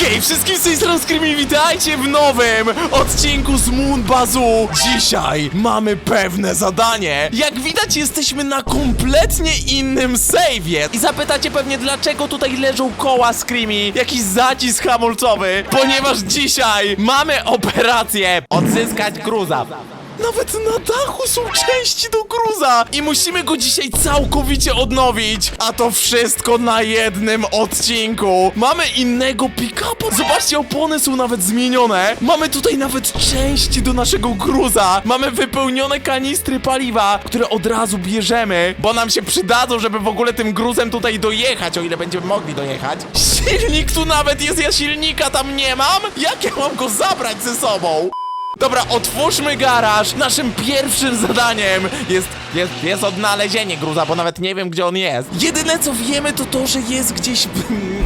Hej, wszystkim z tej strony Screamy, witajcie w nowym odcinku z Moon Bazu. Dzisiaj mamy pewne zadanie. Jak widać, jesteśmy na kompletnie innym save'ie. I zapytacie pewnie, dlaczego tutaj leżą koła Screamy, jakiś zacisk hamulcowy. Ponieważ dzisiaj mamy operację odzyskać cruza. Nawet na dachu są części do cruza i musimy go dzisiaj całkowicie odnowić. A to wszystko na jednym odcinku. Mamy innego pick-upa. Zobaczcie, opony są nawet zmienione. Mamy tutaj nawet części do naszego cruza. Mamy wypełnione kanistry paliwa, które od razu bierzemy, bo nam się przydadzą, żeby w ogóle tym gruzem tutaj dojechać, o ile będziemy mogli dojechać. Silnik tu nawet jest, ja silnika tam nie mam. Jak ja mam go zabrać ze sobą? Dobra, otwórzmy garaż. Naszym pierwszym zadaniem jest, jest, jest odnalezienie gruza, bo nawet nie wiem, gdzie on jest. Jedyne co wiemy, to to, że jest gdzieś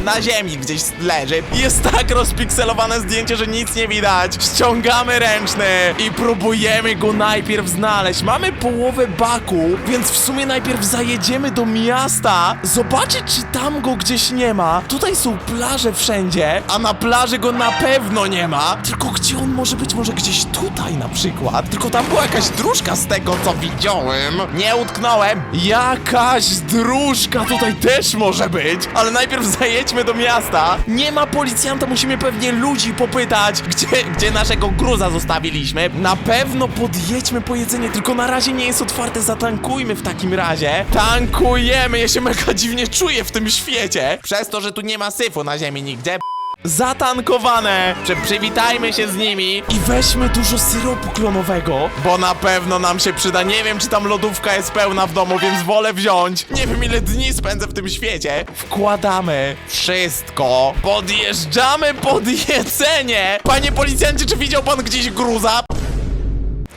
na ziemi, gdzieś leży. Jest tak rozpikselowane zdjęcie, że nic nie widać. Ściągamy ręczny i próbujemy go najpierw znaleźć. Mamy połowę baku, więc w sumie najpierw zajedziemy do miasta, zobaczyć, czy tam go gdzieś nie ma. Tutaj są plaże wszędzie, a na plaży go na pewno nie ma. Tylko gdzie on może być? Może gdzieś tutaj na przykład. Tylko tam była jakaś dróżka z tego, co widziałem. Nie utknąłem. Jakaś dróżka tutaj też może być. Ale najpierw zajedźmy do miasta. Nie ma policjanta, musimy pewnie ludzi popytać, gdzie, gdzie naszego gruza zostawiliśmy. Na pewno podjedźmy po jedzenie, tylko na razie nie jest otwarte. Zatankujmy w takim razie. Tankujemy. Ja się mega dziwnie czuję w tym świecie. Przez to, że tu nie ma syfu na ziemi nigdzie. Zatankowane! Przy, przywitajmy się z nimi i weźmy dużo syropu klonowego, bo na pewno nam się przyda. Nie wiem, czy tam lodówka jest pełna w domu, więc wolę wziąć. Nie wiem, ile dni spędzę w tym świecie. Wkładamy wszystko. Podjeżdżamy pod jedzenie. Panie policjancie, czy widział pan gdzieś gruza?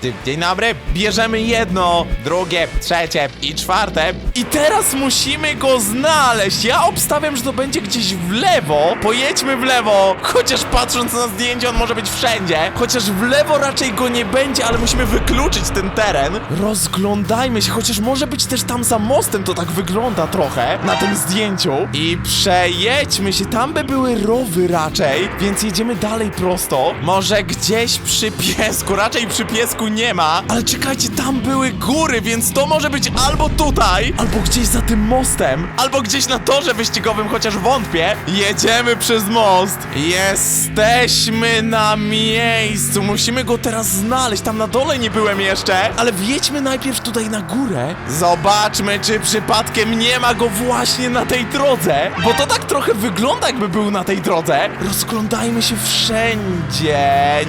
Dzie- Dzień dobry. Bierzemy jedno, drugie, trzecie i czwarte. I teraz musimy go znaleźć. Ja obstawiam, że to będzie gdzieś w lewo. Pojedźmy w lewo. Chociaż patrząc na zdjęcie, on może być wszędzie. Chociaż w lewo raczej go nie będzie, ale musimy wykluczyć ten teren. Rozglądajmy się, chociaż może być też tam za mostem, to tak wygląda trochę na tym zdjęciu. I przejedźmy się. Tam by były rowy raczej, więc jedziemy dalej prosto. Może gdzieś przy piesku, raczej przy piesku nie ma. Ale czekajcie, tam były góry, więc to może być albo tutaj, albo gdzieś za tym mostem, albo gdzieś na torze wyścigowym, chociaż wątpię. Jedziemy przez most. Jesteśmy na miejscu. Musimy go teraz znaleźć. Tam na dole nie byłem jeszcze, ale wjedźmy najpierw tutaj na górę. Zobaczmy, czy przypadkiem nie ma go właśnie na tej drodze, bo to tak trochę wygląda, jakby był na tej drodze. Rozglądajmy się wszędzie.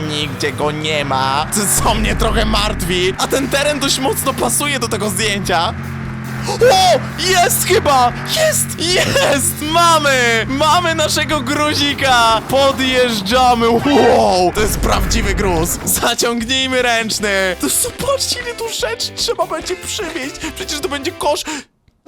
Nigdzie go nie ma. Co, mnie trochę martwi. A ten teren dość mocno pasuje do tego zdjęcia. O! Jest chyba! Jest! Jest! Mamy! Mamy naszego gruzika! Podjeżdżamy! Wow! To jest prawdziwy gruz! Zaciągnijmy ręczny! To zobaczcie, ile tu rzeczy trzeba będzie przywieźć! Przecież to będzie kosz...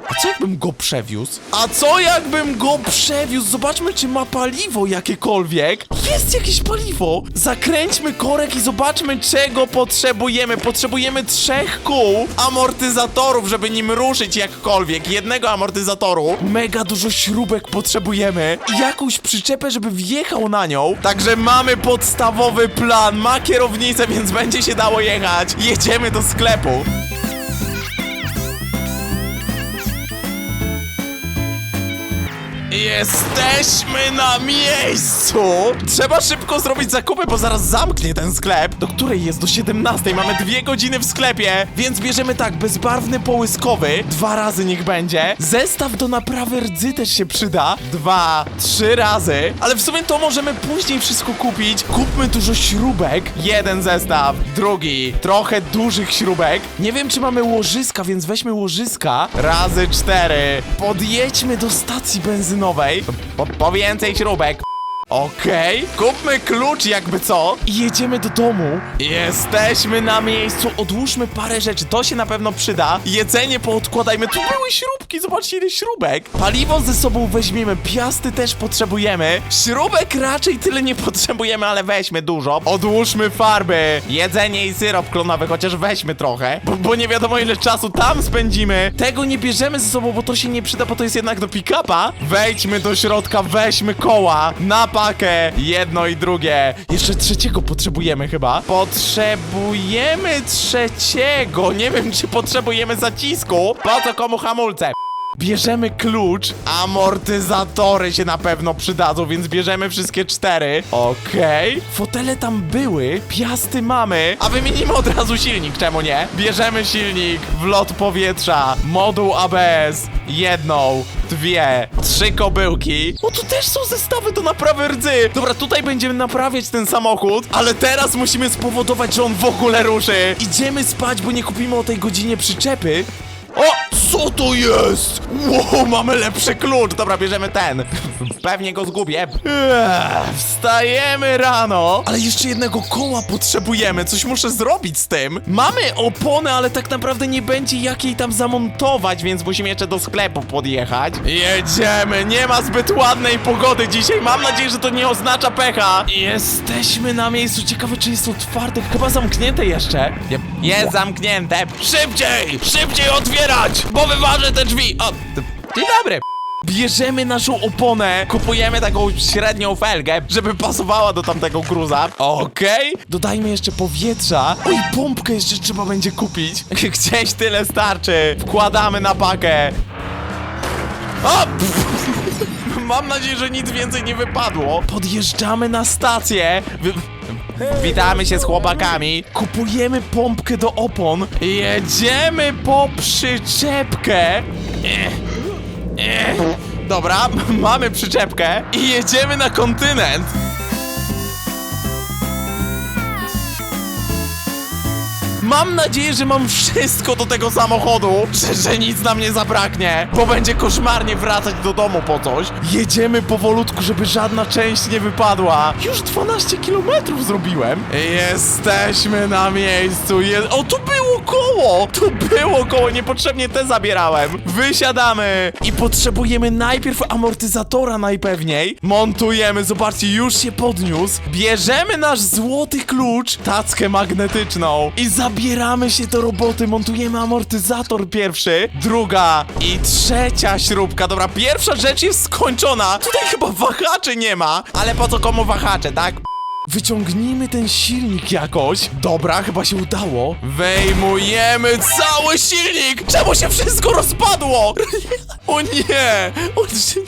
A co jakbym go przewiózł? A co jakbym go przewiózł? Zobaczmy, czy ma paliwo jakiekolwiek. Jest jakieś paliwo. Zakręćmy korek i zobaczmy, czego potrzebujemy. Potrzebujemy trzech kół, amortyzatorów, żeby nim ruszyć jakkolwiek. Jednego amortyzatoru. Mega dużo śrubek potrzebujemy. I jakąś przyczepę, żeby wjechał na nią. Także mamy podstawowy plan. Ma kierownicę, więc będzie się dało jechać. Jedziemy do sklepu. Jesteśmy na miejscu! Trzeba szybko zrobić zakupy, bo zaraz zamknie ten sklep. Do której jest? Do 17. Mamy dwie godziny w sklepie, więc bierzemy tak, bezbarwny połyskowy. Dwa razy niech będzie. Zestaw do naprawy rdzy też się przyda. Dwa, trzy razy. Ale w sumie to możemy później wszystko kupić. Kupmy dużo śrubek. Jeden zestaw, drugi. Trochę dużych śrubek. Nie wiem, czy mamy łożyska, więc weźmy łożyska. Razy cztery. Podjedźmy do stacji benzynowej. Po, po więcej śrubek. Okej, kupmy klucz jakby co i jedziemy do domu. Jesteśmy na miejscu, odłóżmy parę rzeczy, to się na pewno przyda. Jedzenie poodkładajmy, tu były śrubki śrubki, zobaczcie ile śrubek. Paliwo ze sobą weźmiemy, piasty też potrzebujemy. Śrubek raczej tyle nie potrzebujemy, ale weźmy dużo. Odłóżmy farby, jedzenie i syrop klonowy, chociaż weźmy trochę, bo, bo nie wiadomo ile czasu tam spędzimy. Tego nie bierzemy ze sobą, bo to się nie przyda, bo to jest jednak do pick-upa. Wejdźmy do środka, weźmy koła na pakę, jedno i drugie. Jeszcze trzeciego potrzebujemy chyba. Potrzebujemy trzeciego. Nie wiem, czy potrzebujemy zacisku. Po co komu hamulce? Bierzemy klucz, amortyzatory się na pewno przydadzą, więc bierzemy wszystkie cztery. Okej. Fotele tam były, piasty mamy, a wymienimy od razu silnik, czemu nie? Bierzemy silnik, wlot powietrza, moduł ABS, jedną, dwie, trzy kobyłki. O, tu też są zestawy do naprawy rdzy. Dobra, tutaj będziemy naprawiać ten samochód, ale teraz musimy spowodować, że on w ogóle ruszy. Idziemy spać, bo nie kupimy o tej godzinie przyczepy. O, co to jest? Wow, mamy lepszy klucz. Dobra, bierzemy ten. Pewnie go zgubię. Ech, wstajemy rano. Ale jeszcze jednego koła potrzebujemy. Coś muszę zrobić z tym. Mamy oponę, ale tak naprawdę nie będzie jak jej tam zamontować, więc musimy jeszcze do sklepu podjechać. Jedziemy. Nie ma zbyt ładnej pogody dzisiaj. Mam nadzieję, że to nie oznacza pecha. Jesteśmy na miejscu. Ciekawe, czy jest otwarte. Chyba zamknięte jeszcze. Jest zamknięte. Szybciej! Szybciej otwierać! Bo wyważę te drzwi. O, dzień dobry. Bierzemy naszą oponę, kupujemy taką średnią felgę, żeby pasowała do tamtego cruza. Okej, dodajmy jeszcze powietrza. Oj, pompkę jeszcze trzeba będzie kupić. Gdzieś tyle starczy. Wkładamy na pakę. O! Mam nadzieję, że nic więcej nie wypadło. Podjeżdżamy na stację. Wy... Witamy się z chłopakami. Kupujemy pompkę do opon. Jedziemy po przyczepkę. Ech. Ech. Dobra, mamy przyczepkę i jedziemy na kontynent. Mam nadzieję, że mam wszystko do tego samochodu, że, że nic nam nie zabraknie, bo będzie koszmarnie wracać do domu po coś. Jedziemy powolutku, żeby żadna część nie wypadła. Już 12 kilometrów zrobiłem. Jesteśmy na miejscu. Je o, tu było koło! Tu było koło, niepotrzebnie te zabierałem. Wysiadamy i potrzebujemy najpierw amortyzatora najpewniej. Montujemy, zobaczcie, już się podniósł. Bierzemy nasz złoty klucz, tackę magnetyczną i zabieramy się do roboty. Montujemy amortyzator pierwszy, druga i trzecia śrubka. Dobra, pierwsza rzecz jest skończona. Tutaj chyba wahaczy nie ma, ale po co komu wahacze, tak? Wyciągnijmy ten silnik jakoś. Dobra, chyba się udało. Wyjmujemy cały silnik! Czemu się wszystko rozpadło? O nie! O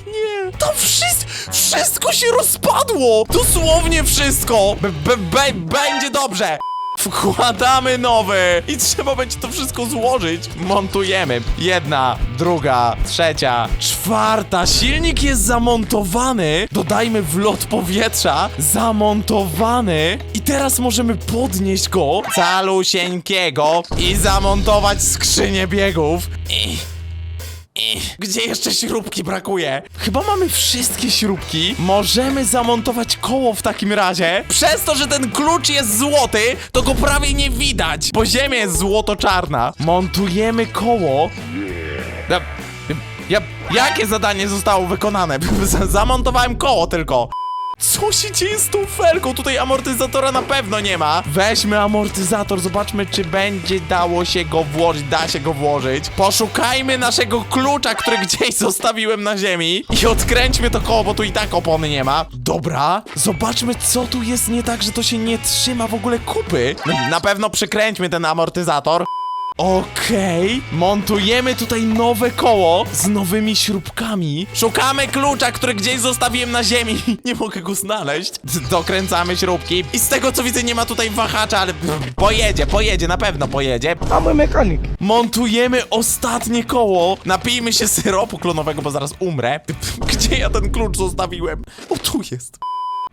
nie! To wszystko, wszystko się rozpadło! Dosłownie wszystko! B -b -b Będzie dobrze! Wkładamy nowy i trzeba będzie to wszystko złożyć. Montujemy. Jedna, druga, trzecia, czwarta. Silnik jest zamontowany. Dodajmy wlot powietrza. Zamontowany. I teraz możemy podnieść go calusieńkiego i zamontować skrzynię biegów. I... Gdzie jeszcze śrubki brakuje? Chyba mamy wszystkie śrubki. Możemy zamontować koło w takim razie. Przez to, że ten klucz jest złoty, to go prawie nie widać, bo ziemia jest złoto-czarna. Montujemy koło. Ja, ja, jakie zadanie zostało wykonane? Zamontowałem koło tylko. Co się dzieje z tą felką? Tutaj amortyzatora na pewno nie ma. Weźmy amortyzator, zobaczmy, czy będzie dało się go włożyć. Da się go włożyć. Poszukajmy naszego klucza, który gdzieś zostawiłem na ziemi. I odkręćmy to koło, bo tu i tak opony nie ma. Dobra, zobaczmy, co tu jest nie tak, że to się nie trzyma w ogóle kupy. Na pewno przykręćmy ten amortyzator. Okej, montujemy tutaj nowe koło z nowymi śrubkami. Szukamy klucza, który gdzieś zostawiłem na ziemi. Nie mogę go znaleźć. Dokręcamy śrubki. I z tego co widzę, nie ma tutaj wahacza, ale pojedzie, pojedzie, na pewno pojedzie. I'm a mechanic. Montujemy ostatnie koło. Napijmy się syropu klonowego, bo zaraz umrę. Gdzie ja ten klucz zostawiłem? O, tu jest.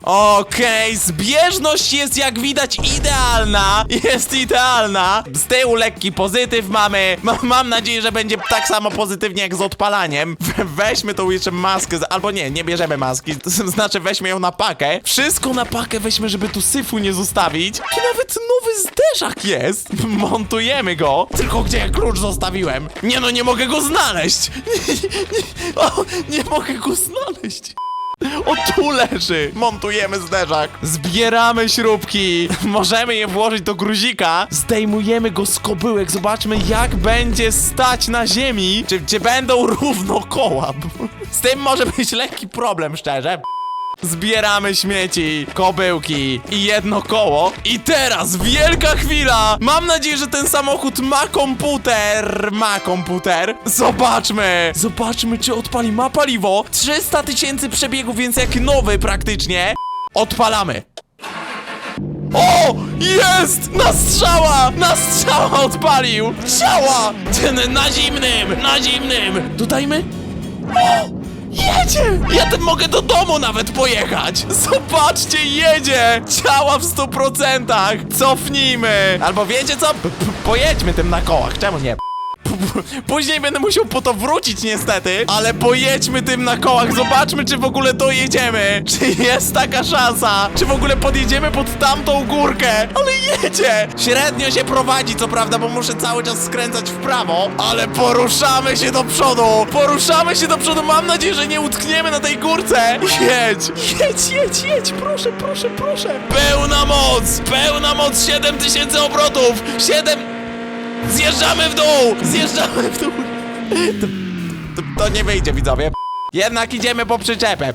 Okej, zbieżność jest jak widać idealna. Jest idealna. Z tyłu lekki pozytyw mamy. Ma, mam nadzieję, że będzie tak samo pozytywnie jak z odpalaniem. We, weźmy tą jeszcze maskę. z- Albo nie, nie bierzemy maski. To znaczy weźmy ją na pakę. Wszystko na pakę weźmy, żeby tu syfu nie zostawić. Tu nawet nowy zderzak jest. Montujemy go. Tylko gdzie ja klucz zostawiłem? Nie no, nie mogę go znaleźć. o, nie mogę go znaleźć. O tu leży! Montujemy zderzak. Zbieramy śrubki. Możemy je włożyć do gruzika. Zdejmujemy go z kobyłek. Zobaczmy jak będzie stać na ziemi. Czy, czy będą równo koła. Z tym może być lekki problem, szczerze. Zbieramy śmieci, kobyłki i jedno koło. I teraz wielka chwila! Mam nadzieję, że ten samochód ma komputer. Ma komputer. Zobaczmy! Zobaczmy, czy odpali. Ma paliwo. 300 tysięcy przebiegów, więc jak nowy praktycznie. Odpalamy. O! Jest! Na strzała! Na strzała odpalił! Działa! Ten na zimnym! Na zimnym! Dodajmy? O! Jedzie! Ja tym mogę do domu nawet pojechać! Zobaczcie, jedzie! Działa w 100%! Cofnijmy! Albo wiecie co? P -p pojedźmy tym na kołach, czemu nie? Później będę musiał po to wrócić niestety, ale pojedźmy tym na kołach, zobaczmy czy w ogóle dojedziemy. Czy jest taka szansa? Czy w ogóle podjedziemy pod tamtą górkę? Ale jedzie! Średnio się prowadzi, co prawda, bo muszę cały czas skręcać w prawo, ale poruszamy się do przodu! Poruszamy się do przodu, mam nadzieję, że nie utkniemy na tej górce! Jedź! Jedź, jedź, jedź! Proszę, proszę, proszę! Pełna moc! Pełna moc! 7000 obrotów! 7... Zjeżdżamy w dół! Zjeżdżamy w dół! To, to, to nie wyjdzie, widzowie. Jednak idziemy po przyczepę.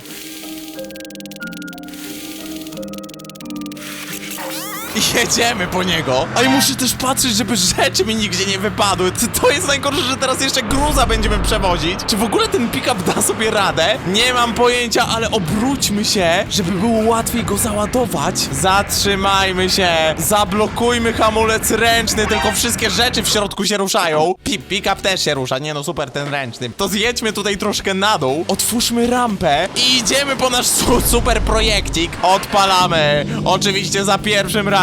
I Jedziemy po niego. A i muszę też patrzeć, żeby rzeczy mi nigdzie nie wypadły. To, to jest najgorsze, że teraz jeszcze gruza będziemy przewozić. Czy w ogóle ten pick-up da sobie radę? Nie mam pojęcia, ale obróćmy się, żeby było łatwiej go załadować. Zatrzymajmy się. Zablokujmy hamulec ręczny, tylko wszystkie rzeczy w środku się ruszają. Pi pick-up też się rusza. Nie no, super ten ręczny. To zjedźmy tutaj troszkę na dół. Otwórzmy rampę i idziemy po nasz su super projekcik. Odpalamy. Oczywiście za pierwszym razem.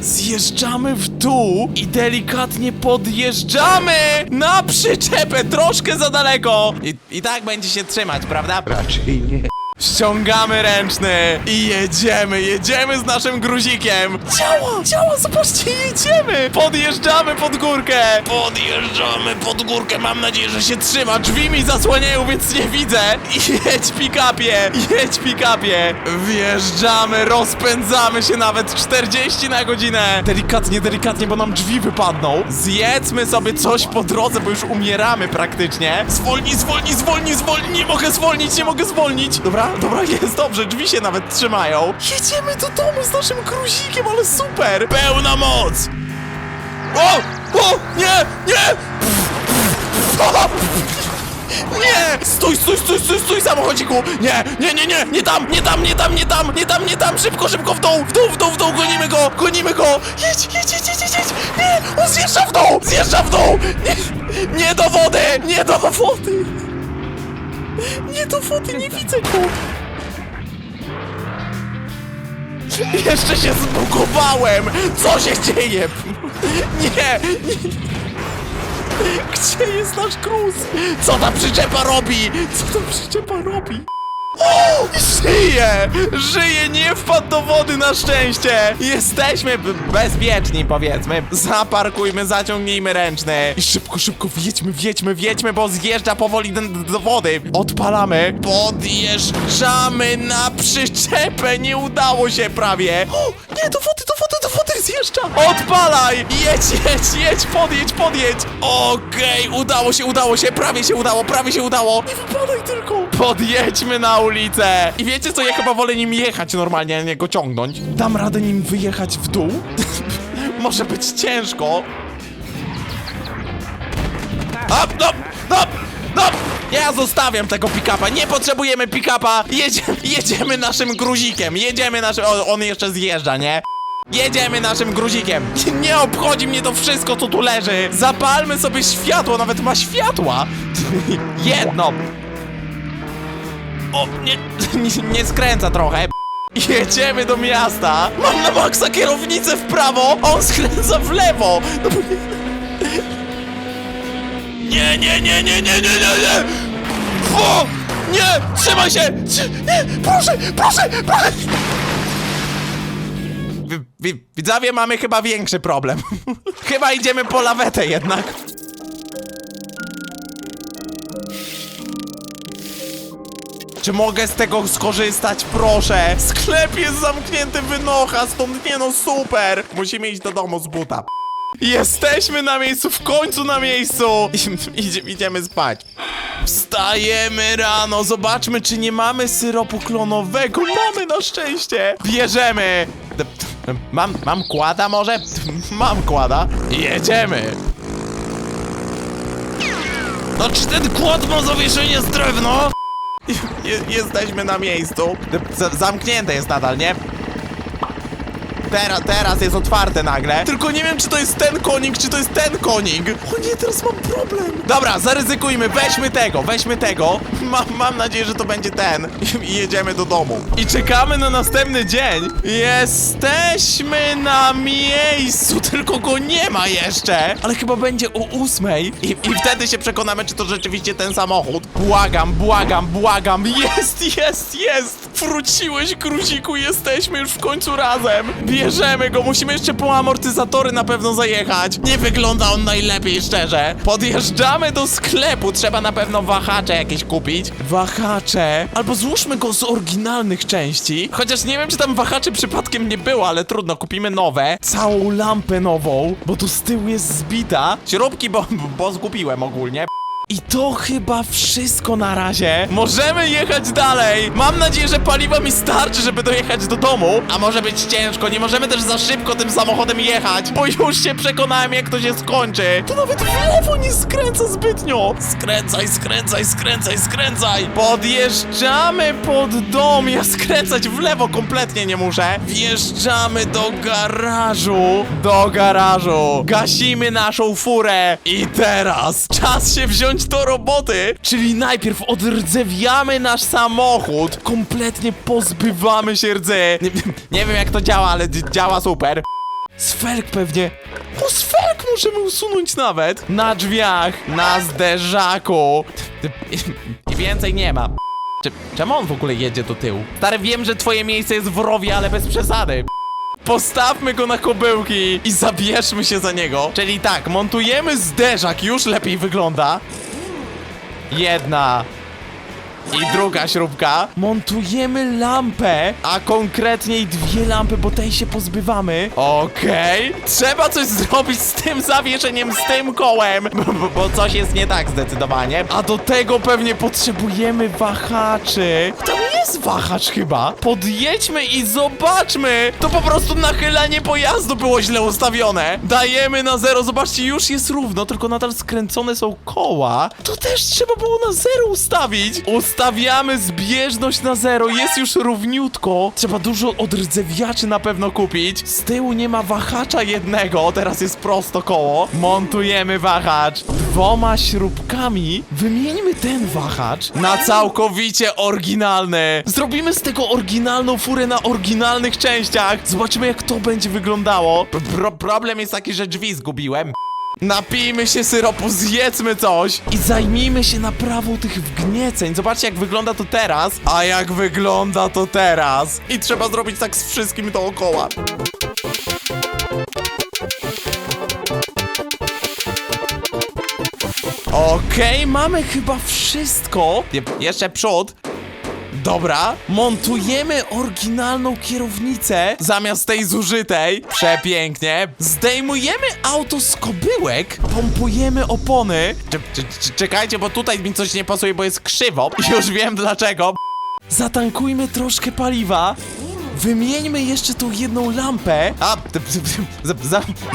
Zjeżdżamy w dół i delikatnie podjeżdżamy na przyczepę troszkę za daleko. I, i tak będzie się trzymać, prawda? Raczej nie. Ściągamy ręczny i jedziemy, jedziemy z naszym gruzikiem. Działa, działa, zobaczcie, jedziemy. Podjeżdżamy pod górkę. Podjeżdżamy pod górkę, mam nadzieję, że się trzyma. Drzwi mi zasłaniają, więc nie widzę. Jedź pick-upie, jedź pick-upie. Wjeżdżamy, rozpędzamy się nawet 40 na godzinę. Delikatnie, delikatnie, bo nam drzwi wypadną. Zjedzmy sobie coś po drodze, bo już umieramy praktycznie. Zwolnij, zwolnij, zwolnij, zwolnij. Nie mogę zwolnić, nie mogę zwolnić. Dobra, dobra, jest dobrze, drzwi się nawet trzymają. Jedziemy do domu z naszym gruzikiem, ale super. Pełna moc. O, o, nie, nie. Nie! Stój, stój, stój, stój, stój, samochodziku! Nie, nie, nie, nie, nie tam, nie tam, nie tam, nie tam, nie tam, nie tam, szybko, szybko w dół, w dół, w dół, w dół, gonimy go, gonimy go! Jedź, jedź, jedź, jedź, jedź, jedź! Nie, on zjeżdża w dół, zjeżdża w dół! Nie, nie do wody, nie do wody! Nie do wody, nie widzę go! Jeszcze się zbugowałem! Co się dzieje? Nie, gdzie jest nasz gruz? Co ta przyczepa robi? Co ta przyczepa robi? Żyje! Żyje! Nie wpadł do wody na szczęście! Jesteśmy bezpieczni, powiedzmy. Zaparkujmy, zaciągnijmy ręczny. I szybko, szybko wjedźmy, wjedźmy, wjedźmy, bo zjeżdża powoli do, do wody. Odpalamy. Podjeżdżamy na przyczepę. Nie udało się prawie. O! Nie, do wody, do wody, do wody zjeżdża. Odpalaj! Jedź, jedź, jedź, podjedź, podjedź. Okej, udało się, udało się. Prawie się udało, prawie się udało. Nie wypadaj tylko. Podjedźmy na ulicę. I wiecie co, ja chyba wolę nim jechać normalnie, a nie go ciągnąć. Dam radę nim wyjechać w dół? Może być ciężko. Hop, hop, hop, hop! Ja zostawiam tego pick-upa, nie potrzebujemy pick-upa! Jedziemy, jedziemy naszym gruzikiem, jedziemy naszym... O, on jeszcze zjeżdża, nie? Jedziemy naszym gruzikiem. Nie obchodzi mnie to wszystko, co tu leży. Zapalmy sobie światło, nawet ma światła. Jedno. O, nie, nie, skręca trochę. Jedziemy do miasta. Mam na maksa kierownicę w prawo, a on skręca w lewo. No nie... Nie, nie, nie, nie, nie, nie, nie! O! Nie! Trzymaj się! Nie! Proszę, proszę, proszę! Wi- wi- Widzowie, mamy chyba większy problem. chyba idziemy po lawetę jednak. Czy mogę z tego skorzystać? Proszę! Sklep jest zamknięty, wynocha stąd, nie no super! Musimy iść do domu z buta. Jesteśmy na miejscu, w końcu na miejscu! Idzie, idziemy spać. Wstajemy rano, zobaczmy czy nie mamy syropu klonowego. Mamy na szczęście! Bierzemy! Mam, mam kłada może? Mam kłada. Jedziemy! No czy ten kład ma zawieszenie z drewno? Je, jesteśmy na miejscu. Zamknięte jest nadal, nie? Teraz, teraz jest otwarte nagle. Tylko nie wiem, czy to jest ten konik, czy to jest ten konik. O nie, teraz mam problem. Dobra, zaryzykujmy, weźmy tego, weźmy tego. Mam, mam nadzieję, że to będzie ten. I jedziemy do domu. I czekamy na następny dzień. Jesteśmy na miejscu, tylko go nie ma jeszcze. Ale chyba będzie o ósmej. I, I wtedy się przekonamy, czy to rzeczywiście ten samochód. Błagam, błagam, błagam. Jest, jest, jest. Wróciłeś, Kruziku, jesteśmy już w końcu razem. Bierzemy go, musimy jeszcze po amortyzatory na pewno zajechać. Nie wygląda on najlepiej, szczerze. Podjeżdżamy do sklepu, trzeba na pewno wahacze jakieś kupić. Wahacze. Albo złóżmy go z oryginalnych części. Chociaż nie wiem, czy tam wahaczy przypadkiem nie było, ale trudno, kupimy nowe. Całą lampę nową, bo tu z tyłu jest zbita. Śrubki, bo, bo zgubiłem ogólnie. I to chyba wszystko na razie. Możemy jechać dalej. Mam nadzieję, że paliwa mi starczy, żeby dojechać do domu. A może być ciężko. Nie możemy też za szybko tym samochodem jechać, bo już się przekonałem, jak to się skończy. To nawet w lewo nie skręca zbytnio. Skręcaj, skręcaj, skręcaj, skręcaj. Podjeżdżamy pod dom. Ja skręcać w lewo kompletnie nie muszę. Wjeżdżamy do garażu. Do garażu. Gasimy naszą furę. I teraz czas się wziąć do roboty. Czyli najpierw odrdzewiamy nasz samochód. Kompletnie pozbywamy się rdzy. Nie, nie wiem jak to działa, ale działa super. Sfelk pewnie. O, sfelk możemy usunąć nawet. Na drzwiach, na zderzaku. I więcej nie ma. Czemu on w ogóle jedzie do tyłu? Stary, wiem, że twoje miejsce jest w rowie, ale bez przesady. Postawmy go na kobyłki i zabierzmy się za niego. Czyli tak, montujemy zderzak, już lepiej wygląda. Jedna. I druga śrubka. Montujemy lampę, a konkretniej dwie lampy, bo tej się pozbywamy. Okej. Trzeba coś zrobić z tym zawieszeniem, z tym kołem, bo, bo, bo coś jest nie tak zdecydowanie. A do tego pewnie potrzebujemy wahaczy. Tam jest wahacz chyba. Podjedźmy i zobaczmy. To po prostu nachylanie pojazdu było źle ustawione. Dajemy na zero. Zobaczcie, już jest równo, tylko nadal skręcone są koła. To też trzeba było na zero ustawić. Ustawiamy zbieżność na zero. Jest już równiutko. Trzeba dużo odrdzewiaczy na pewno kupić. Z tyłu nie ma wahacza jednego. Teraz jest prosto koło. Montujemy wahacz. Dwoma śrubkami wymieńmy ten wahacz na całkowicie oryginalny. Zrobimy z tego oryginalną furę na oryginalnych częściach. Zobaczymy jak to będzie wyglądało. Pro problem jest taki, że drzwi zgubiłem. Napijmy się syropu, zjedzmy coś i zajmijmy się naprawą tych wgnieceń. Zobaczcie, jak wygląda to teraz, a jak wygląda to teraz. I trzeba zrobić tak z wszystkim dookoła. Okej, mamy chyba wszystko. Je jeszcze przód. Dobra, montujemy oryginalną kierownicę zamiast tej zużytej. Przepięknie. Zdejmujemy auto z kobyłek, pompujemy opony. Cze- cze- cze- Czekajcie, bo tutaj mi coś nie pasuje, bo jest krzywo. Już wiem dlaczego. Zatankujmy troszkę paliwa. Wymieńmy jeszcze tą jedną lampę. A,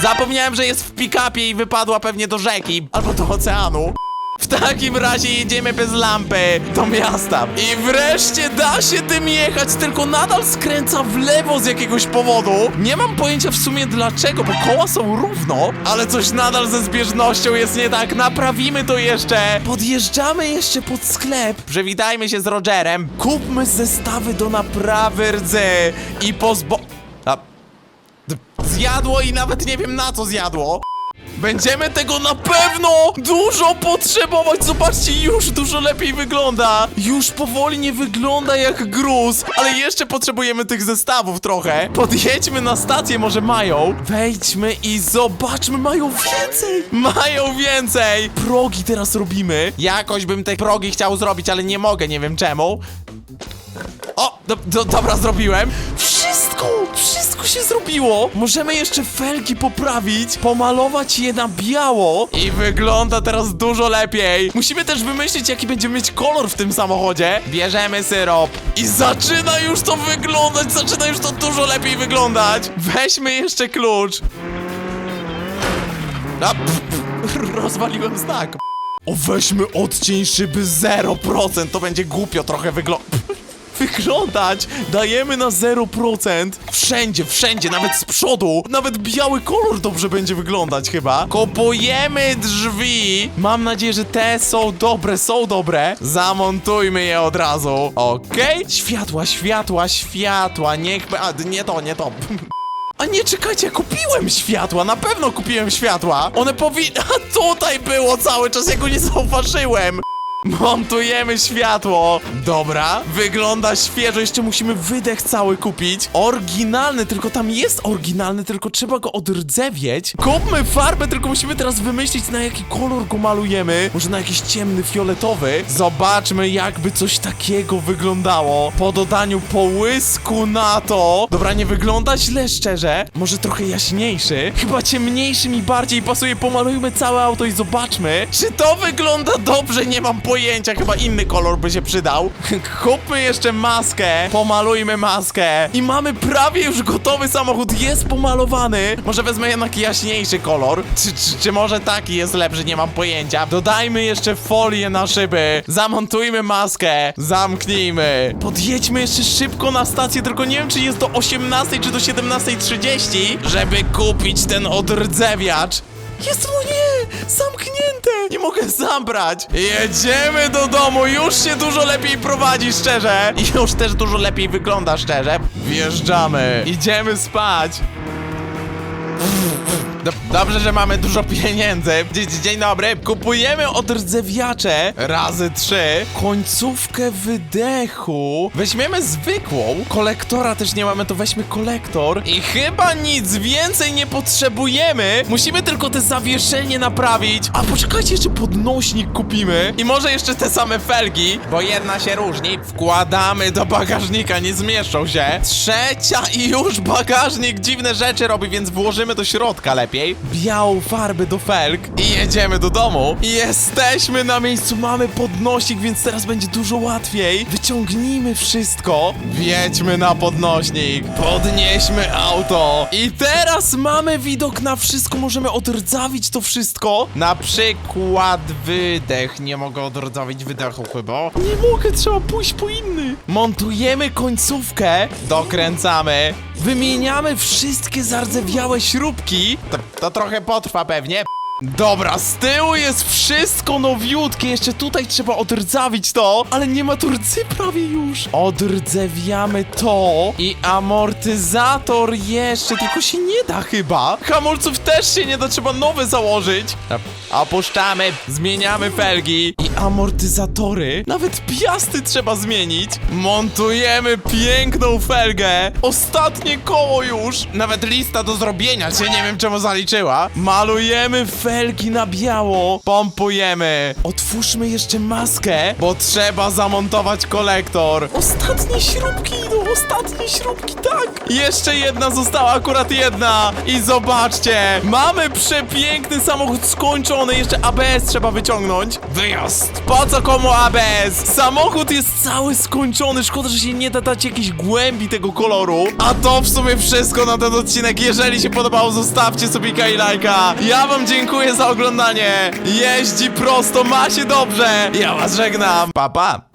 zapomniałem, że jest w pick-upie i wypadła pewnie do rzeki albo do oceanu. W takim razie jedziemy bez lampy do miasta. I wreszcie da się tym jechać, tylko nadal skręca w lewo z jakiegoś powodu. Nie mam pojęcia w sumie dlaczego, bo koła są równo, ale coś nadal ze zbieżnością jest nie tak. Naprawimy to jeszcze. Podjeżdżamy jeszcze pod sklep. Przywitajmy się z Rogerem. Kupmy zestawy do naprawy rdzy i pozbo... A... Zjadło i nawet nie wiem na co zjadło. Będziemy tego na pewno dużo potrzebować. Zobaczcie, już dużo lepiej wygląda. Już powoli nie wygląda jak gruz, ale jeszcze potrzebujemy tych zestawów trochę. Podjedźmy na stację, może mają. Wejdźmy i zobaczmy, mają więcej. Mają więcej. Progi teraz robimy. Jakoś bym te progi chciał zrobić, ale nie mogę, nie wiem czemu. O, do, do, dobra, zrobiłem. Wszystko, się zrobiło. Możemy jeszcze felgi poprawić, pomalować je na biało i wygląda teraz dużo lepiej. Musimy też wymyślić, jaki będziemy mieć kolor w tym samochodzie. Bierzemy syrop i zaczyna już to wyglądać, zaczyna już to dużo lepiej wyglądać. Weźmy jeszcze klucz. A, pff, pff, rozwaliłem znak. O, weźmy odcień szyby 0%, to będzie głupio trochę wyglądać. Wyglądać! Dajemy na 0%. Wszędzie, wszędzie, nawet z przodu. Nawet biały kolor dobrze będzie wyglądać chyba. Kupujemy drzwi. Mam nadzieję, że te są dobre, są dobre. Zamontujmy je od razu. Okej? Światła, światła, światła. Niech... A, nie to, nie to. A nie, czekajcie, kupiłem światła, na pewno kupiłem światła. One powinny... A tutaj było cały czas, ja go nie zauważyłem. Montujemy światło. Dobra, wygląda świeżo. Jeszcze musimy wydech cały kupić. Oryginalny, tylko tam jest oryginalny, tylko trzeba go odrdzewieć. Kupmy farbę, tylko musimy teraz wymyślić, na jaki kolor go malujemy. Może na jakiś ciemny, fioletowy. Zobaczmy, jakby coś takiego wyglądało. Po dodaniu połysku na to. Dobra, nie wygląda źle, szczerze. Może trochę jaśniejszy. Chyba ciemniejszy mi bardziej pasuje. Pomalujmy całe auto i zobaczmy, czy to wygląda dobrze. Nie mam pojęcia, chyba inny kolor by się przydał. Kupmy jeszcze maskę, pomalujmy maskę i mamy prawie już gotowy samochód, jest pomalowany. Może wezmę jednak jaśniejszy kolor, czy, czy, czy może taki jest lepszy, nie mam pojęcia. Dodajmy jeszcze folię na szyby, zamontujmy maskę, zamknijmy. Podjedźmy jeszcze szybko na stację, tylko nie wiem czy jest do 18 czy do 17.30, żeby kupić ten odrdzewiacz. Jest, no nie! Zamknięte! Nie mogę zabrać! Jedziemy do domu, już się dużo lepiej prowadzi, szczerze! I już też dużo lepiej wygląda, szczerze. Wjeżdżamy. Idziemy spać. Do, dobrze, że mamy dużo pieniędzy. Dzień, dzień dobry. Kupujemy odrdzewiacze razy trzy. Końcówkę wydechu. Weźmiemy zwykłą. Kolektora też nie mamy, to weźmy kolektor. I chyba nic więcej nie potrzebujemy. Musimy tylko te zawieszenie naprawić. A poczekajcie, jeszcze podnośnik kupimy. I może jeszcze te same felgi, bo jedna się różni. Wkładamy do bagażnika, nie zmieszczą się. Trzecia i już bagażnik dziwne rzeczy robi, więc włożymy do środka lepiej. Białą farbę do felg i jedziemy do domu. Jesteśmy na miejscu, mamy podnośnik, więc teraz będzie dużo łatwiej. Wyciągnijmy wszystko. Wjedźmy na podnośnik. Podnieśmy auto. I teraz mamy widok na wszystko. Możemy odrdzawić to wszystko. Na przykład wydech. Nie mogę odrdzawić wydechu chyba. Nie mogę, trzeba pójść po inny. Montujemy końcówkę. Dokręcamy. Wymieniamy wszystkie zardzewiałe śrubki. To, to trochę potrwa pewnie. Dobra, z tyłu jest wszystko nowiutkie, jeszcze tutaj trzeba odrdzawić to, ale nie ma tu rdzy prawie już. Odrdzewiamy to i amortyzator jeszcze, tylko się nie da chyba. Hamulców też się nie da, trzeba nowe założyć. Opuszczamy, zmieniamy felgi i amortyzatory. Nawet piasty trzeba zmienić. Montujemy piękną felgę. Ostatnie koło już. Nawet lista do zrobienia się nie wiem czemu zaliczyła. Malujemy felgi na biało. Pompujemy. Otwórzmy jeszcze maskę, bo trzeba zamontować kolektor. Ostatnie śrubki idą, ostatnie śrubki, tak. Jeszcze jedna została, akurat jedna. I zobaczcie, mamy przepiękny samochód skończony. Jeszcze ABS trzeba wyciągnąć. Wyjazd. Po co komu ABS? Samochód jest cały skończony. Szkoda, że się nie da dać jakiejś głębi tego koloru. A to w sumie wszystko na ten odcinek. Jeżeli się podobało, zostawcie sobie i lajka. Ja wam dziękuję dziękuję za oglądanie. Jeździ prosto, ma się dobrze. Ja was żegnam. Pa, pa.